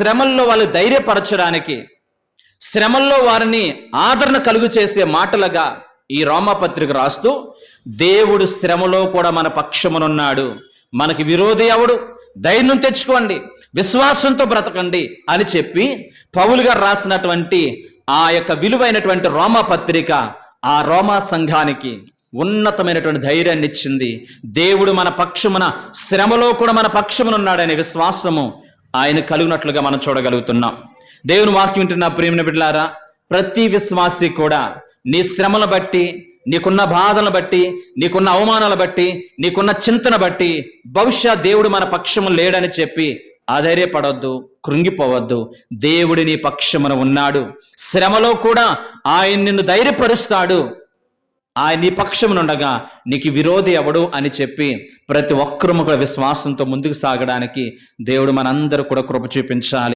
శ్రమల్లో వాళ్ళు ధైర్యపరచడానికి శ్రమల్లో వారిని ఆదరణ కలుగు చేసే మాటలుగా ఈ రోమపత్రిక రాస్తూ దేవుడు శ్రమలో కూడా మన పక్షమునున్నాడు. మనకి విరోధి ఎవడు? ధైర్యం తెచ్చుకోండి. విశ్వాసంతో బ్రతకండి. అని చెప్పి పౌలు గారు రాసినటువంటి ఆ యొక్క విలువైనటువంటి రోమా పత్రిక ఆ రోమా సంఘానికి ఉన్నతమైనటువంటి ధైర్యాన్ని ఇచ్చింది దేవుడు మన పక్షమున శ్రమలో కూడా మన పక్షమునున్నాడనే విశ్వాసము ఆయన కలిగినట్లుగా మనం చూడగలుగుతున్నాం. దేవుని వాక్యం వింటున్న ప్రేమిన బిడ్డలారా ప్రతి విశ్వాసి కూడా నీ శ్రమను బట్టి నీకున్న బాధలను బట్టి నీకున్న అవమానాలు బట్టి నీకున్న చింతన బట్టి బహుశా దేవుడు మన పక్షము లేడని చెప్పి ఆధైర్యపడొద్దు కృంగిపోవద్దు. దేవుడి నీ పక్షమున ఉన్నాడు. శ్రమలో కూడా ఆయన నిన్ను ధైర్యపరుస్తాడు. ఆయన నీ పక్షమునుండగా నీకు విరోధి ఎవడు అని చెప్పి ప్రతి ఒక్కరూ కూడా విశ్వాసంతో ముందుకు సాగడానికి దేవుడు మనందరూ కూడా కృప చూపించాలి.